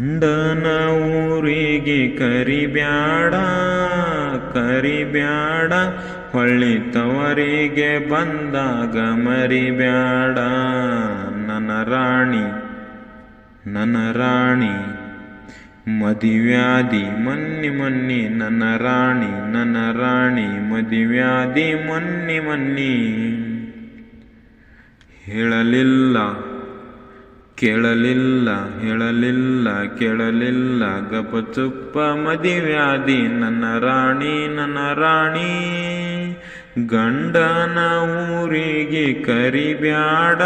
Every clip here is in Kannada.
ಗಂಡನ ಊರಿಗೆ ಕರಿಬ್ಯಾಡ ಕರಿಬ್ಯಾಡ. ಹೊಳ್ಳಿ ತವರಿಗೆ ಬಂದಾಗ ಮರಿಬ್ಯಾಡ. ನನ್ನ ರಾಣಿ ನನ್ನ ರಾಣಿ. ಮದಿವ್ಯಾಧಿ ಮನ್ನಿ ಮನ್ನಿ, ನನ್ನ ರಾಣಿ ನನ್ನ ರಾಣಿ. ಮದಿವ್ಯಾಧಿ ಮನ್ನಿ ಮನ್ನಿ. ಹೇಳಲಿಲ್ಲ. ಕೇಳಲಿಲ್ಲ, ಹೇಳಲಿಲ್ಲ, ಕೇಳಲಿಲ್ಲ. ಗಪಚುಪ್ಪ ಮದಿವ್ಯಾದಿ, ನನ್ನ ರಾಣಿ ನನ್ನ ರಾಣಿ. ಗಂಡನ ಊರಿಗೆ ಕರಿಬ್ಯಾಡ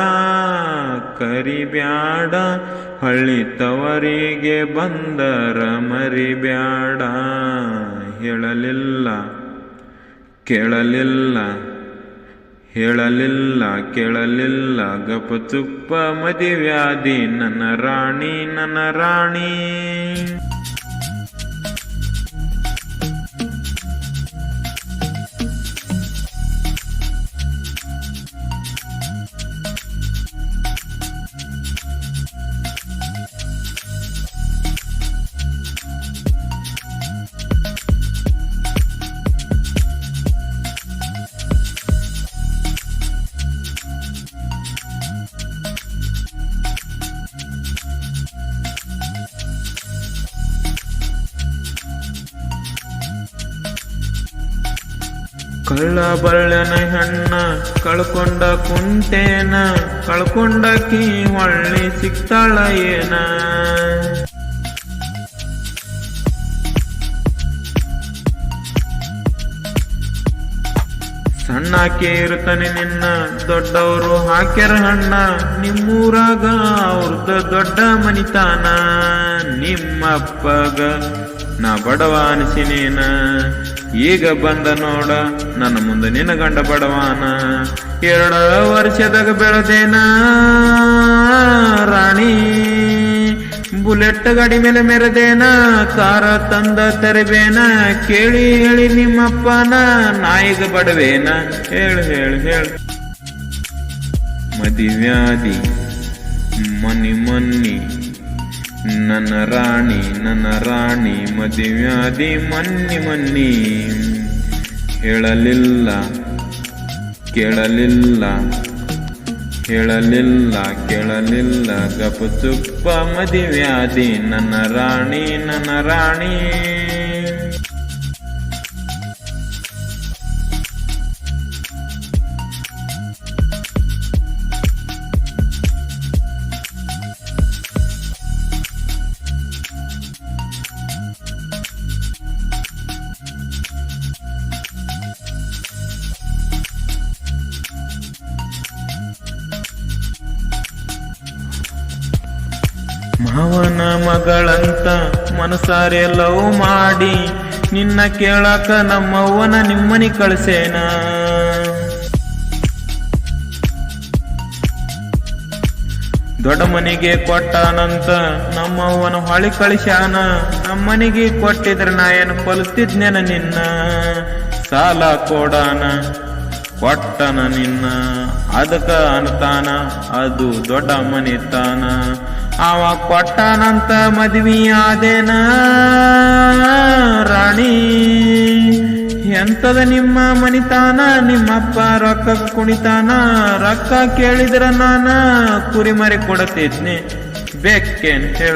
ಕರಿಬ್ಯಾಡ. ಹಳ್ಳಿ ತವರಿಗೆ ಬಂದರ ಮರಿಬ್ಯಾಡ. ಹೇಳಲಿಲ್ಲ, ಕೇಳಲಿಲ್ಲ. ಹೇಳಲಿಲ್ಲ ಕೇಳಲಿಲ್ಲ ಗಪಚುಪ್ಪ ಮದಿವ್ಯಾದಿ ನನ್ನ ರಾಣಿ ನನ್ನ ರಾಣಿ. ಕಳ್ಳ ಬಳ್ಳನ ಹೆಣ್ಣ ಕಳ್ಕೊಂಡ ಕುಂತೇನ ಕಳ್ಕೊಂಡಕಿ ಒಳ್ಳೆ ಸಿಗ್ತಾಳ ಏನ? ಸಣ್ಣಾಕೆ ಕೇರುತ್ತಾನೆ ನಿನ್ನ ದೊಡ್ಡವರು ಹಾಕ್ಯಾರ ಹಣ್ಣ. ನಿಮ್ಮೂರಾಗ ಅವ್ರದ ದೊಡ್ಡ ಮನಿತಾನ. ನಿಮ್ಮಪ್ಪಗ ನಾ ಬಡವ ಅನಿಸಿನೇನ. ಈಗ ಬಂದ ನೋಡ ನನ್ನ ಮುಂದೆ ನಿನ್ನ ಗಂಡ ಬಡವಾನ. ಎರಡ ವರ್ಷದಾಗ ಬೆಳೆದೇನ ರಾಣಿ. ಬುಲೆಟ್ ಗಾಡಿ ಮೇಲೆ ಮೆರೆದೇನ? ಕಾರ ತಂದ ತೆರಬೇನ? ಕೇಳಿ ಹೇಳಿ ನಿಮ್ಮಪ್ಪನ? ನಾಯಿಗ ಬಡವೇನ? ಹೇಳು ಹೇಳು ಹೇಳು. ಮದಿವ್ಯಾದಿ ಮನಿ ಮನ್ನಿ, ನನ್ನ ರಾಣಿ ನನ್ನ ರಾಣಿ ಮದಿವ್ಯಾದಿ ಮನ್ನಿ ಮನ್ನಿ. ಹೇಳಲಿಲ್ಲ, ಕೇಳಲಿಲ್ಲ. ಹೇಳಲಿಲ್ಲ ಕೇಳಲಿಲ್ಲ ಗಪಚುಪ್ಪ ಮದಿವ್ಯಾದಿ ನನ್ನ ರಾಣಿ ನನ್ನ ರಾಣಿ. ಮಾವನ ಮಗಳಂತ ಮನಸಾರೆ ಲವ್ ಮಾಡಿ ನಿನ್ನ ಕೇಳಕ ನಮ್ಮವ್ವನ ನಿಮ್ಮನಿ ಕಳಿಸೇನ? ದೊಡ್ಡ ಮನೆಗೆ ಕೊಟ್ಟಾನಂತ ನಮ್ಮವ್ವನ ಹೊಳಿ ಕಳಿಸ್ಯಾನ? ನಮ್ಮನಿಗೆ ಕೊಟ್ಟಿದ್ರ ನಾ ಏನು ಕೊಲಿಸ್ತಿದ್ನೇನ ನಿನ್ನ? ಸಾಲ ಕೊಡಾನ, ಕೊಟ್ಟನ ನಿನ್ನ? ಅದಕ್ಕ ಅನ್ತಾನ, ಅದು ದೊಡ್ಡ ಮನಿತಾನ ಅವ ಕೊಟ್ಟನಂತ ಮದ್ವಿ ಆದೇನ ರಾಣಿ, ಎಂತದ ನಿಮ್ಮ ಮನಿತಾನ? ನಿಮ್ಮಪ್ಪ ರೊಕ್ಕ ಕುಣಿತಾನ? ರೊಕ್ಕ ಕೇಳಿದ್ರ ನಾನ ಕುರಿಮರಿ ಕೊಡತಿದ್ನಿ. ಬೇಕೇನ್ ಹೇಳ?